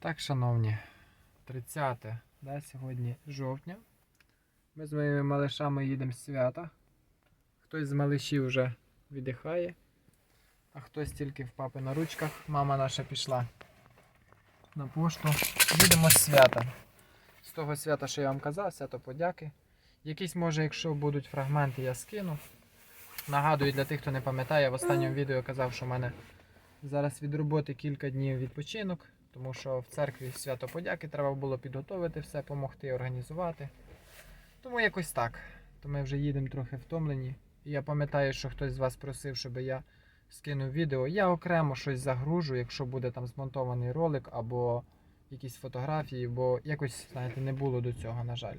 Так, шановні, 30 да, сьогодні жовтня. Ми з моїми малишами їдемо з свята. Хтось з малишів вже віддихає, а хтось тільки в папи на ручках. Мама наша пішла на пошту. Їдемо з свята. З того свята, що я вам казав, свято подяки. Якісь, може, якщо будуть фрагменти, я скину. Нагадую для тих, хто не пам'ятає, я в останньому відео я казав, що в мене зараз від роботи кілька днів відпочинок, тому що в церкві свято подяки треба було підготовити все, допомогти, організувати. Тому якось так. То ми вже їдемо трохи втомлені. І я пам'ятаю, що хтось з вас просив, щоб я скинув відео. Я окремо щось загружу, якщо буде там змонтований ролик або якісь фотографії, бо якось, знаєте, не було до цього, на жаль.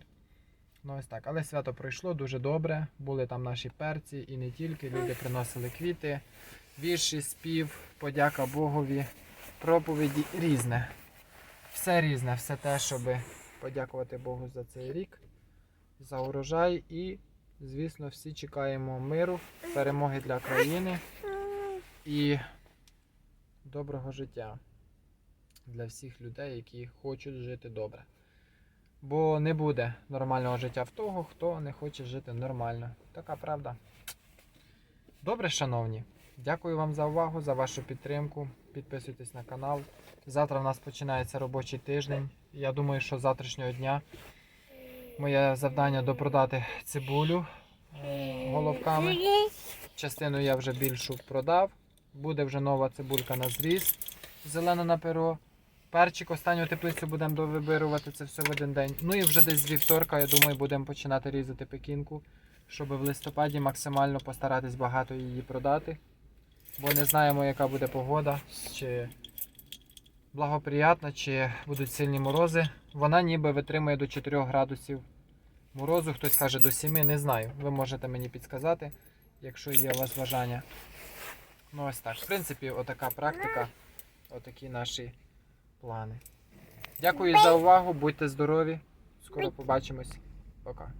Ну ось так. Але свято пройшло дуже добре. Були там наші перці і не тільки. Люди приносили квіти, вірші, спів, подяка Богові, проповіді різне. Все різне, все те, щоб подякувати Богу за цей рік, за урожай і, звісно, всі чекаємо миру, перемоги для країни і доброго життя для всіх людей, які хочуть жити добре. Бо не буде нормального життя в того, хто не хоче жити нормально. Така правда. Добре, шановні. Дякую вам за увагу, за вашу підтримку. Підписуйтесь на канал. Завтра в нас починається робочий тиждень. Я думаю, що з завтрашнього дня моє завдання допродати цибулю е, головками. Частину я вже більшу продав. Буде вже нова цибулька на зріз, зелена на перо. Перчик, останню теплицю будемо довибирувати це все в один день. Ну і вже десь з вівторка, я думаю, будемо починати різати пекінку, щоб в листопаді максимально постаратись багато її продати. Бо не знаємо, яка буде погода, чи благоприятна, чи будуть сильні морози. Вона ніби витримує до 4 градусів морозу, хтось каже до 7, не знаю. Ви можете мені підказати, якщо є у вас бажання. Ну ось так. В принципі, отака практика, отакі наші плани. Дякую за увагу, будьте здорові. Скоро побачимось. Пока.